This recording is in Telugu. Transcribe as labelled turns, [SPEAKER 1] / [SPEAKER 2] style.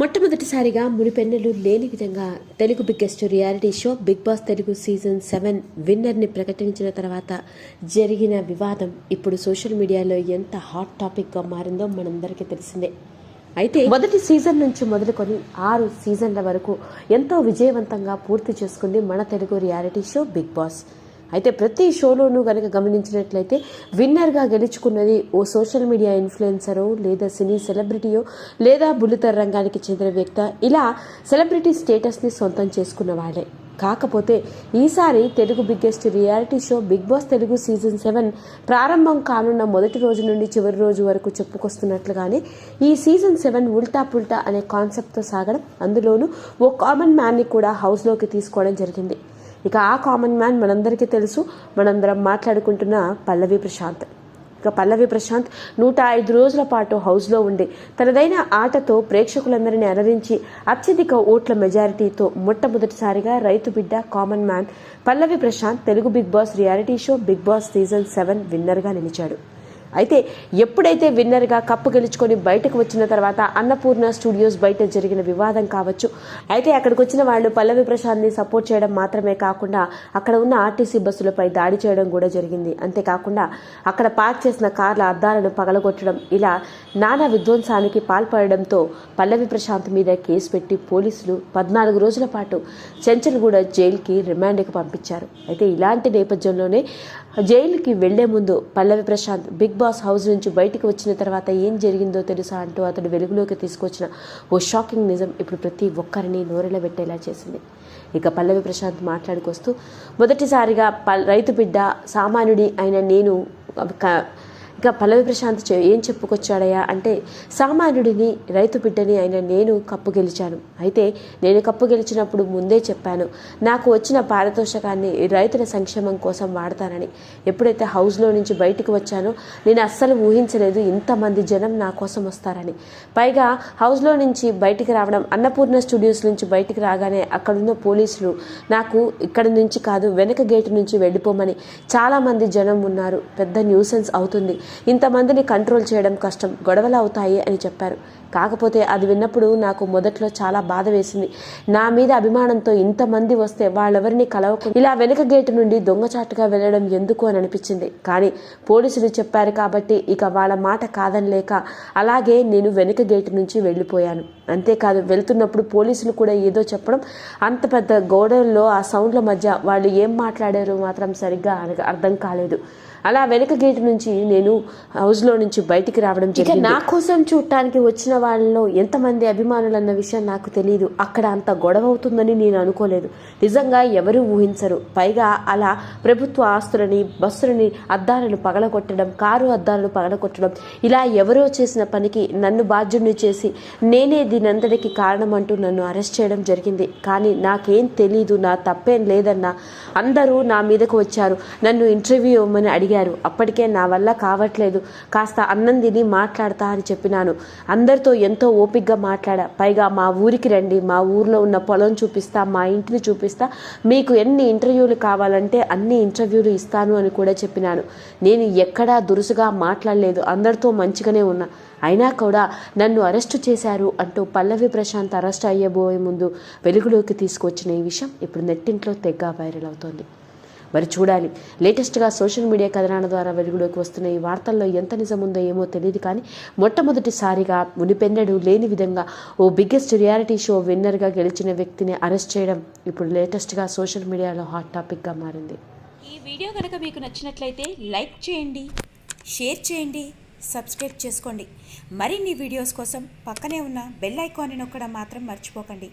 [SPEAKER 1] మొట్టమొదటిసారిగా మునిపెన్నెలు లేని విధంగా Telugu biggest reality show Bigg Boss Telugu season seven విన్నర్ని ప్రకటించిన తర్వాత జరిగిన వివాదం ఇప్పుడు సోషల్ మీడియాలో ఎంత హాట్ టాపిక్గా మారిందో మనందరికీ తెలిసిందే. అయితే మొదటి సీజన్ నుంచి మొదలుకొని ఆరు సీజన్ల వరకు ఎంతో విజయవంతంగా పూర్తి చేసుకుంది మన Telugu reality show Bigg Boss. అయితే ప్రతి షోలోనూ కనుక గమనించినట్లయితే విన్నర్గా గెలుచుకున్నది ఓ సోషల్ మీడియా ఇన్ఫ్లుయెన్సరో లేదా సినీ సెలబ్రిటీయో లేదా బుల్లితెర రంగానికి చెందిన వ్యక్త. ఇలా సెలబ్రిటీ స్టేటస్ని సొంతం చేసుకున్న వాళ్ళే. కాకపోతే ఈసారి Telugu biggest reality show Bigg Boss Telugu season seven ప్రారంభం కానున్న మొదటి రోజు నుండి చివరి రోజు వరకు చెప్పుకొస్తున్నట్లుగానే ఈ సీజన్ సెవెన్ ఉల్టా పుల్టా అనే కాన్సెప్ట్తో సాగడం అందులోనూ ఓ కామన్ మ్యాన్ని కూడా హౌస్లోకి తీసుకోవడం జరిగింది. ఇక ఆ కామన్ మ్యాన్ మనందరికీ తెలుసు. మనందరం మాట్లాడుకుంటున్న పల్లవి ప్రశాంత్. ఇక పల్లవి ప్రశాంత్ నూట ఐదు రోజుల పాటు హౌస్లో ఉండి తనదైన ఆటతో ప్రేక్షకులందరినీ అలరించి అత్యధిక ఓట్ల మెజారిటీతో మొట్టమొదటిసారిగా రైతు బిడ్డ common man Pallavi Prashanth Telugu Bigg Boss reality show Bigg Boss season seven విన్నర్గా నిలిచాడు. అయితే ఎప్పుడైతే విన్నర్గా కప్పు గెలుచుకొని బయటకు వచ్చిన తర్వాత అన్నపూర్ణ స్టూడియోస్ బయట జరిగిన వివాదం కావచ్చు అయితే అక్కడికి వచ్చిన వాళ్ళు పల్లవి ప్రశాంత్ని సపోర్ట్ చేయడం మాత్రమే కాకుండా అక్కడ ఉన్న ఆర్టీసీ బస్సులపై దాడి చేయడం కూడా జరిగింది. అంతేకాకుండా అక్కడ పార్క్ చేసిన కార్ల అద్దాలను పగలగొట్టడం ఇలా నానా విధ్వంసానికి పాల్పడడంతో పల్లవి ప్రశాంత్ మీద కేసు పెట్టి పోలీసులు పద్నాలుగు రోజుల పాటు చెంచల్గూడ జైలుకి రిమాండ్కి పంపించారు. అయితే ఇలాంటి నేపథ్యంలోనే జైలుకి వెళ్ళే ముందు Pallavi Prashanth Bigg Boss house నుంచి బయటకు వచ్చిన తర్వాత ఏం జరిగిందో తెలుసా అంటూ అతడు వెలుగులోకి తీసుకొచ్చిన ఓ షాకింగ్ నిజం ఇప్పుడు ప్రతి ఒక్కరిని నోరెలబెట్టేలా చేసింది. ఇక పల్లవి ప్రశాంత్ మాట్లాడుకొస్తూ మొదటిసారిగా ప రైతు బిడ్డ సామాన్యుడి అయిన నేను ఇక పల్లవి ప్రశాంత్ ఏం చెప్పుకొచ్చాడయ్యా అంటే సామాన్యుడిని రైతు బిడ్డని అయిన నేను కప్పు గెలిచాను. అయితే నేను కప్పు గెలిచినప్పుడు ముందే చెప్పాను నాకు వచ్చిన పారితోషకాన్ని రైతుల సంక్షేమం కోసం వాడతానని. ఎప్పుడైతే హౌస్లో నుంచి బయటకు వచ్చానో నేను అస్సలు ఊహించలేదు ఇంతమంది జనం నా కోసం వస్తారని. పైగా హౌస్లో నుంచి బయటికి రావడం అన్నపూర్ణ స్టూడియోస్ నుంచి బయటికి రాగానే అక్కడున్న పోలీసులు నాకు ఇక్కడ నుంచి కాదు వెనక గేటు నుంచి వెళ్ళిపోమని చాలామంది జనం ఉన్నారు. పెద్ద న్యూసెన్స్ అవుతుంది. ఇంతమందిని కంట్రోల్ చేయడం కష్టం. గొడవలు అవుతాయి అని చెప్పారు. కాకపోతే అది విన్నప్పుడు నాకు మొదట్లో చాలా బాధ వేసింది. నా మీద అభిమానంతో ఇంతమంది వస్తే వాళ్ళెవరిని కలవకుండా ఇలా వెనుక గేటు నుండి దొంగచాటుగా వెళ్ళడం ఎందుకు అని అనిపించింది. కానీ పోలీసులు చెప్పారు కాబట్టి ఇక వాళ్ళ మాట కాదనలేక అలాగే నేను వెనుక గేటు నుంచి వెళ్ళిపోయాను. అంతేకాదు వెళ్తున్నప్పుడు పోలీసులు కూడా ఏదో చెప్పడం అంత పెద్ద గోడల్లో ఆ సౌండ్ల మధ్య వాళ్ళు ఏం మాట్లాడారో మాత్రం సరిగ్గా అర్థ- కాలేదు. అలా వెనక గేటు నుంచి నేను హౌస్లో నుంచి బయటికి రావడం జరిగింది నా కోసం చూడటానికి వచ్చిన వాళ్ళలో ఎంతమంది అభిమానులు అన్న విషయం నాకు తెలియదు అక్కడ అంత గొడవ అవుతుందని నేను అనుకోలేదు. నిజంగా ఎవరు ఊహించరు. పైగా అలా ప్రభుత్వ ఆస్తులని బస్సులని అద్దాలను పగలగొట్టడం కారు అద్దాలను పగలగొట్టడం ఇలా ఎవరో చేసిన పనికి నన్ను బాధ్యుడిని చేసి నేనే దీనంతటికి కారణం అంటూ నన్ను అరెస్ట్ చేయడం జరిగింది. కానీ నాకేం తెలీదు నా తప్పేం లేదన్నా అందరూ నా మీదకు వచ్చారు. నన్ను ఇంటర్వ్యూ ఇవ్వమని అడిగారు. అప్పటికే నా వల్ల కావట్లేదు. కాస్త అన్నం తిని మాట్లాడతా అని చెప్పినాను. అందరితో ఎంతో ఓపిగ్గా మాట్లాడా. పైగా మా ఊరికి రండి మా ఊర్లో ఉన్న పొలం చూపిస్తా మా ఇంటిని చూపిస్తా మీకు ఎన్ని ఇంటర్వ్యూలు కావాలంటే అన్ని ఇంటర్వ్యూలు ఇస్తాను అని కూడా చెప్పినాను నేను ఎక్కడా దురుసుగా మాట్లాడలేదు అందరితో మంచిగానే ఉన్నా. అయినా కూడా నన్ను అరెస్టు చేశారు అంటూ పల్లవి ప్రశాంత్ అరెస్ట్ అయ్యబోయే ముందు వెలుగులోకి తీసుకొచ్చిన ఈ విషయం ఇప్పుడు నెట్టింట్లో తెగ్గ వైరల్ అవుతోంది. మరి చూడాలి. లేటెస్ట్గా సోషల్ మీడియా కథనాల ద్వారా వెలుగులోకి వస్తున్న ఈ వార్తల్లో ఎంత నిజముందో ఏమో తెలియదు కానీ మొట్టమొదటిసారిగా మునిపెన్నడు లేని విధంగా ఓ బిగ్గెస్ట్ రియాలిటీ షో విన్నర్గా గెలిచిన వ్యక్తిని అరెస్ట్ చేయడం ఇప్పుడు లేటెస్ట్గా సోషల్ మీడియాలో హాట్ టాపిక్గా మారింది.
[SPEAKER 2] ఈ వీడియో కనుక మీకు నచ్చినట్లయితే లైక్ చేయండి షేర్ చేయండి సబ్స్క్రైబ్ చేసుకోండి. మరిన్ని వీడియోస్ కోసం పక్కనే ఉన్న బెల్ ఐకాన్ని నొక్కడం మాత్రం మర్చిపోకండి.